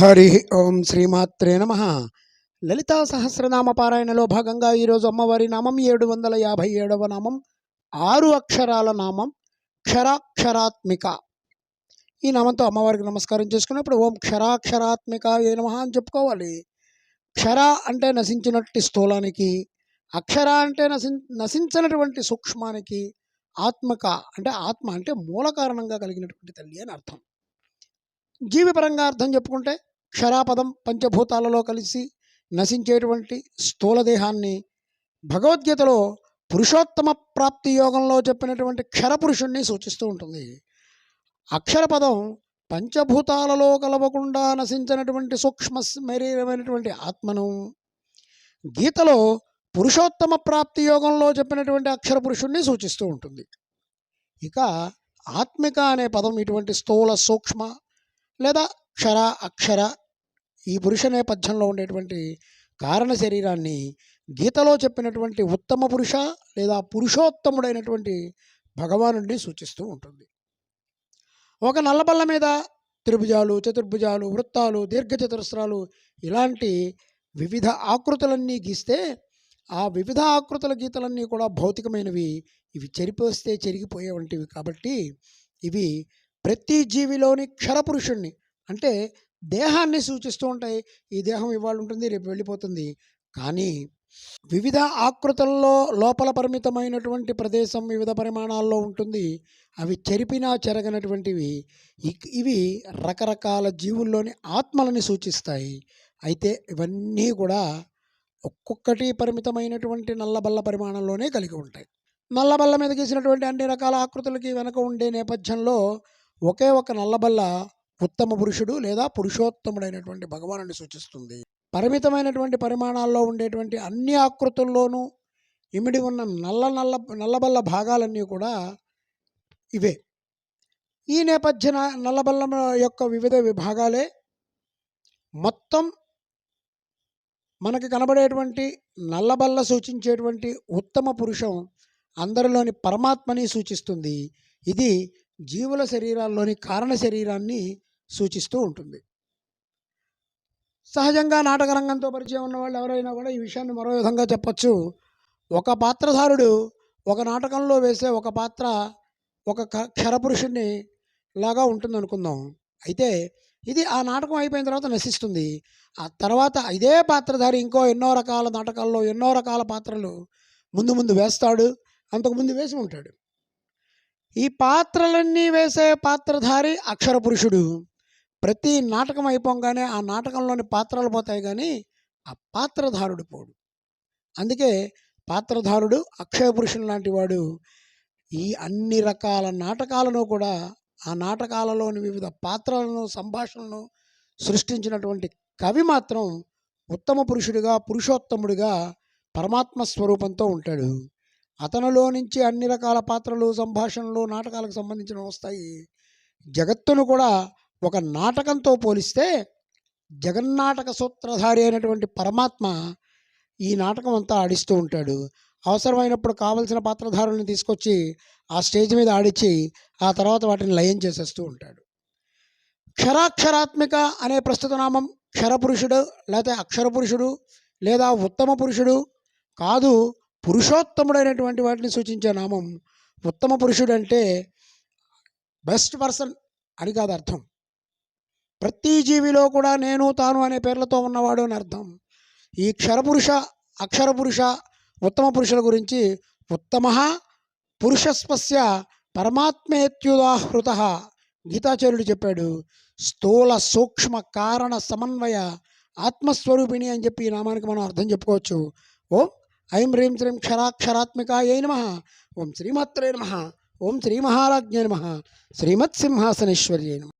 హరి ఓం శ్రీమాత్రే నమ. లలితా సహస్రనామ పారాయణలో భాగంగా ఈరోజు అమ్మవారి నామం ఏడు వందల యాభై ఏడవ నామం ఆరు అక్షరాల నామం క్షరాక్షరాత్మిక. ఈ నామంతో అమ్మవారికి నమస్కారం చేసుకున్నప్పుడు ఓం క్షరాక్షరాత్మిక ఏ నమ అని చెప్పుకోవాలి. క్షర అంటే నశించినట్టి స్థూలానికి అక్షర అంటే నశి నశించినటువంటి సూక్ష్మానికి ఆత్మక అంటే ఆత్మ అంటే మూల కారణంగా కలిగినటువంటి తల్లి అని అర్థం. జీవిపరంగా అర్థం చెప్పుకుంటే క్షరాపదం పంచభూతాలలో కలిసి నశించేటువంటి స్థూల దేహాన్ని భగవద్గీతలో పురుషోత్తమ ప్రాప్తి యోగంలో చెప్పినటువంటి క్షర పురుషుణ్ణి సూచిస్తూ ఉంటుంది. అక్షరపదం పంచభూతాలలో కలవకుండా నశించినటువంటి సూక్ష్మ శరీరమైనటువంటి ఆత్మను గీతలో పురుషోత్తమ ప్రాప్తి యోగంలో చెప్పినటువంటి అక్షర పురుషుణ్ణి సూచిస్తూ ఉంటుంది. ఇక ఆత్మిక అనే పదం ఇటువంటి స్థూల సూక్ష్మ లేదా అక్షర అక్షర ఈ పురుష నేపథ్యంలో ఉండేటువంటి కారణ శరీరాన్ని గీతలో చెప్పినటువంటి ఉత్తమ పురుష లేదా పురుషోత్తముడైనటువంటి భగవానుడిని సూచిస్తూ ఉంటుంది. ఒక నల్లబల్ల మీద త్రిభుజాలు చతుర్భుజాలు వృత్తాలు దీర్ఘచతురస్రాలు ఇలాంటి వివిధ ఆకృతులన్నీ గీస్తే ఆ వివిధ ఆకృతుల గీతలన్నీ కూడా భౌతికమైనవి. ఇవి చెరిపోస్తే చెరిగిపోయే వంటివి కాబట్టి ఇవి ప్రతి జీవిలోని క్షరపురుషుణ్ణి అంటే దేహాన్ని సూచిస్తూ ఉంటాయి. ఈ దేహం ఇవాళ ఉంటుంది రేపు వెళ్ళిపోతుంది. కానీ వివిధ ఆకృతుల్లో లోపల పరిమితమైనటువంటి ప్రదేశం వివిధ పరిమాణాల్లో ఉంటుంది. అవి చెరిపినా చెరగనటువంటివి. ఇక్- ఇవి రకరకాల జీవుల్లోని ఆత్మలని సూచిస్తాయి. అయితే ఇవన్నీ కూడా ఒక్కొక్కటి పరిమితమైనటువంటి నల్లబల్ల పరిమాణంలోనే కలిగి ఉంటాయి. నల్లబల్ల మీద గీసినటువంటి అన్ని రకాల ఆకృతులకి వెనక ఉండే నేపథ్యంలో ఒకే ఒక నల్లబల్ల ఉత్తమ పురుషుడు లేదా పురుషోత్తముడైనటువంటి భగవానుని సూచిస్తుంది. పరిమితమైనటువంటి పరిమాణాల్లో ఉండేటువంటి అన్ని ఆకృతుల్లోనూ ఇమిడి ఉన్న నల్ల నల్ల నల్లబల్ల భాగాలన్నీ కూడా ఇవే. ఈ నేపథ్యన నల్లబల్ల యొక్క వివిధ విభాగాలే మొత్తం మనకి కనబడేటువంటి నల్లబల్ల సూచించేటువంటి ఉత్తమ పురుషం అందరిలోని పరమాత్మని సూచిస్తుంది. ఇది జీవుల శరీరాల్లోని కారణ శరీరాన్ని సూచిస్తూ ఉంటుంది. సహజంగా నాటకరంగంతో పరిచయం ఉన్న వాళ్ళు ఎవరైనా కూడా ఈ విషయాన్ని మరో విధంగా చెప్పచ్చు. ఒక పాత్రధారుడు ఒక నాటకంలో వేసే ఒక పాత్ర ఒక క- క్షరపురుషుణ్ణి లాగా ఉంటుంది అనుకుందాం అయితే ఇది ఆ నాటకం అయిపోయిన తర్వాత నశిస్తుంది. ఆ తర్వాత ఇదే పాత్రధారి ఇంకో ఎన్నో రకాల నాటకాల్లో ఎన్నో రకాల పాత్రలు ముందు ముందు వేస్తాడు అంతకుముందు వేసి ఉంటాడు. ఈ పాత్రలన్నీ వేసే పాత్రధారి అక్షర పురుషుడు ప్రతి నాటకం అయిపోగానే ఆ నాటకంలోని పాత్రలు పోతాయి కానీ ఆ పాత్రధారుడు పోడు. అందుకే పాత్రధారుడు అక్షయ పురుషుడు లాంటి వాడు ఈ అన్ని రకాల నాటకాలను కూడా ఆ నాటకాలలోని వివిధ పాత్రలను సంభాషణను సృష్టించినటువంటి కవి మాత్రం ఉత్తమ పురుషుడిగా పురుషోత్తముడిగా పరమాత్మ స్వరూపంతో ఉంటాడు. అతనిలో నుంచి అన్ని రకాల పాత్రలు సంభాషణలు నాటకాలకు సంబంధించిన వస్తాయి. జగత్తును కూడా ఒక నాటకంతో పోలిస్తే జగన్నాటక సూత్రధారి అయినటువంటి పరమాత్మ ఈ నాటకం అంతా ఆడిస్తూ ఉంటాడు. అవసరమైనప్పుడు కావలసిన పాత్రధారులను తీసుకొచ్చి ఆ స్టేజ్ మీద ఆడిచ్చి ఆ తర్వాత వాటిని లయం చేసేస్తూ ఉంటాడు. క్షరాక్షరాత్మిక అనే ప్రస్తుత నామం క్షరపురుషుడు లేకపోతే అక్షర పురుషుడు లేదా ఉత్తమ పురుషుడు కాదు పురుషోత్తముడైనటువంటి వాటిని సూచించే నామం ఉత్తమ పురుషుడు అంటే బెస్ట్ పర్సన్ అని కాదు అర్థం. ప్రతి జీవిలో కూడా నేను తాను అనే పేర్లతో ఉన్నవాడు అని అర్థం. ఈ క్షరపురుష అక్షర పురుష ఉత్తమ పురుషుల గురించి ఉత్తమ పురుషస్పస్య పరమాత్మేత్యుదాహృత గీతాచార్యుడు చెప్పాడు. స్థూల సూక్ష్మ కారణ సమన్వయ ఆత్మస్వరూపిణి అని చెప్పి ఈ నామానికి మనం అర్థం చెప్పుకోవచ్చు. ఓం ఐం హ్రీం శ్రీం క్షరాక్షరాత్మికాయే నమ. ఓం శ్రీమాత్రే నమ. ఓం శ్రీ మహారాజ్ఞే నమ. శ్రీమత్సింహాసనేశ్వర్యే నమ.